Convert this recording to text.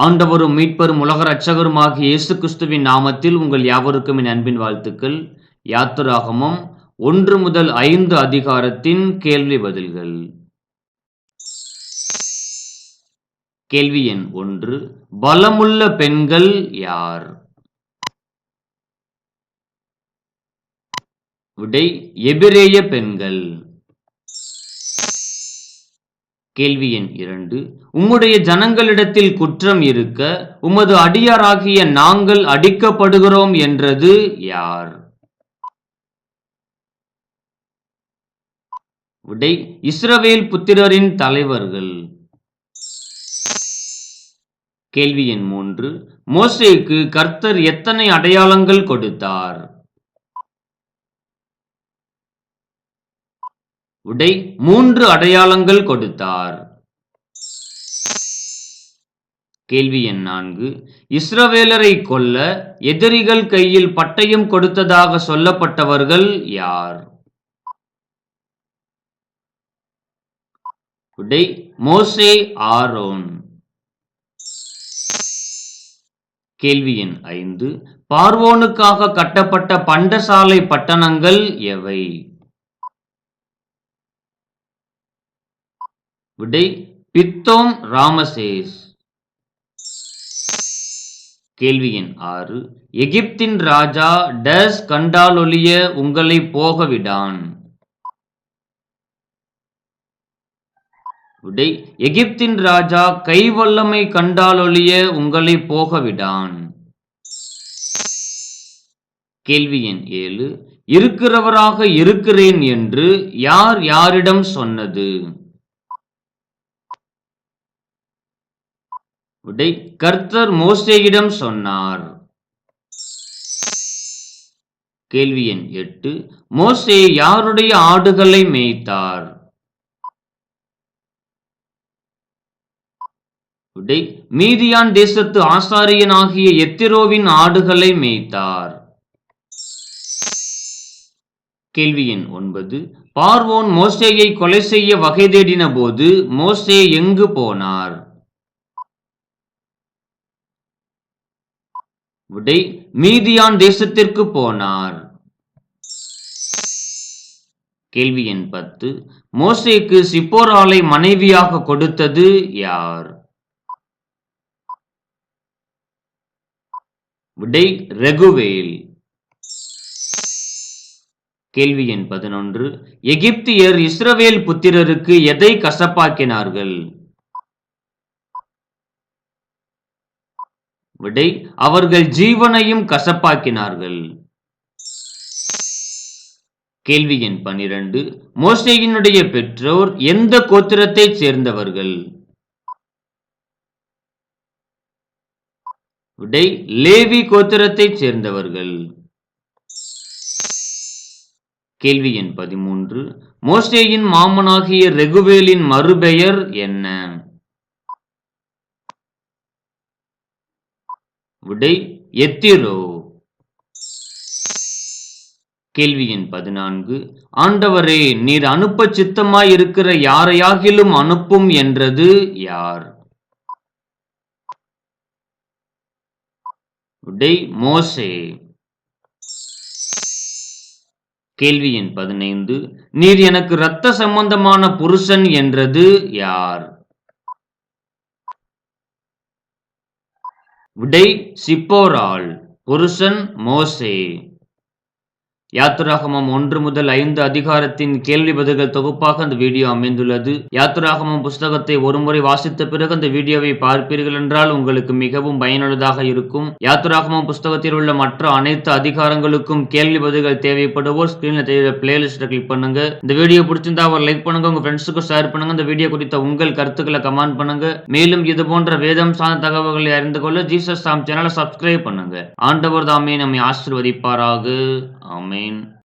ஆண்டவரும் மீட்பரும் உலக ரட்சகருமாகிய இயேசு கிறிஸ்துவின் நாமத்தில் உங்கள் யாவருக்கும் என் அன்பின் வாழ்த்துக்கள். யாத்திராகமம் ஒன்று முதல் ஐந்து அதிகாரத்தின் கேள்வி பதில்கள். கேள்வி எண் ஒன்று பலமுள்ள பெண்கள் யார்? விடை எபிரேய பெண்கள். கேள்வி எண் இரண்டு. உம்முடைய ஜனங்களிடத்தில் குற்றம் இருக்க உமது அடியாராகிய நாங்கள் அடிக்கப்படுகிறோம் என்றது யார்? விடை இஸ்ரவேல் புத்திரரின் தலைவர்கள். கேள்வி எண் மூன்று. மோசேக்கு கர்த்தர் எத்தனை அடையாளங்கள் கொடுத்தார்? உடை மூன்று அடையாளங்கள் கொடுத்தார். கேள்வி எண் நான்கு. இஸ்ரவேலரை கொல்ல எதிரிகள் கையில் பட்டயம் கொடுத்ததாக சொல்லப்பட்டவர்கள் யார்? உடை மோசே ஆரோன். கேள்வி எண் ஐந்து. பார்வோனுக்காக கட்டப்பட்ட பண்டசாலை பட்டணங்கள் எவை? விடை பித்தோம் ராமசேஸ். கேள்வி எண் ஆறு. எகிப்தின் ராஜா டஸ் கண்டாலொழிய உங்களை போகவிடான். விடை எகிப்தின் ராஜா கைவல்லமை கண்டாலொழிய உங்களை போகவிடான். கேள்வி எண் ஏழு. இருக்கிறவராக இருக்கிறேன் என்று யார் யாரிடம் சொன்னது? விடை கர்த்தர் மோசேயிடம் சொன்னார். கேள்வி எண் எட்டு மோசே யாருடைய ஆடுகளை மேய்த்தார்? விடை மீதியான் தேசத்து ஆசாரியன் ஆகிய எத்திரோவின் ஆடுகளை மேய்த்தார். கேள்வி எண் ஒன்பது பார்வோன் மோசேயை கொலை செய்ய வகை தேடின போது மோசே எங்கு போனார்? விடை மீதியான் தேசத்திற்கு போனார். கேள்வி எண் பத்து. மோசேக்கு சிப்போராலை மனைவியாக கொடுத்தது யார்? விடை ரெகுவேல். கேள்வி எண் பதினொன்று. எகிப்தியர் இஸ்ரவேல் புத்திரருக்கு எதை கசப்பாக்கினார்கள்? விடை அவர்கள் ஜீவனையும் கசப்பாக்கினார்கள். கேள்வி எண் பனிரெண்டு. மோசையினுடைய பெற்றோர் எந்த கோத்திரத்தை சேர்ந்தவர்கள்? விடை லேவி கோத்திரத்தை சேர்ந்தவர்கள். கேள்வி எண் பதிமூன்று. மோசேயின் மாமனாகிய ரெகுவேலின் மறுபெயர் என்ன? விடை எத்திரோ கேள்வி எண் பதினான்கு. ஆண்டவரே நீர் அனுப்ப சித்தமாய் இருக்கிற யாரையாகிலும் அனுப்பும் என்றது யார்? விடை மோசே. கேள்வி எண் பதினைந்து. நீர் எனக்கு இரத்த சம்பந்தமான புருஷன் என்றது யார்? விடை சிப்போரால் புருஷன் மோசே. யாத்திராகமம் ஒன்று முதல் ஐந்து அதிகாரத்தின் கேள்வி பதில்கள் தொகுப்பாக அந்த வீடியோ அமைந்துள்ளது. யாத்திராகமம் புஸ்தகத்தை ஒருமுறை வாசித்த பிறகு அந்த வீடியோவை பார்ப்பீர்கள் என்றால் உங்களுக்கு மிகவும் பயனுள்ளதாக இருக்கும். யாத்திராகமம் புஸ்தகத்தில் உள்ள மற்ற அனைத்து அதிகாரங்களுக்கும் கேள்வி பதில்கள் தேவைப்படுவோர் ஸ்கிரீன்ல தெரியுற பிளேலிஸ்ட கிளிக் பண்ணுங்க. இந்த வீடியோ பிடிச்சிருந்தா ஒரு லைக் பண்ணுங்க. உங்க ஃப்ரெண்ட்ஸுக்கு ஷேர் பண்ணுங்க. இந்த வீடியோ குறித்த உங்கள் கருத்துக்களை கமெண்ட் பண்ணுங்க. மேலும் இது போன்ற வேதம் சார்ந்த தகவல்களை அறிந்து கொள்ள ஜீசஸ் சாம் சேனலை சப்ஸ்கிரைப் பண்ணுங்க. ஆண்டவர் தாமே நம்மை ஆசிர்வதிப்பாராக. ஆமே Lane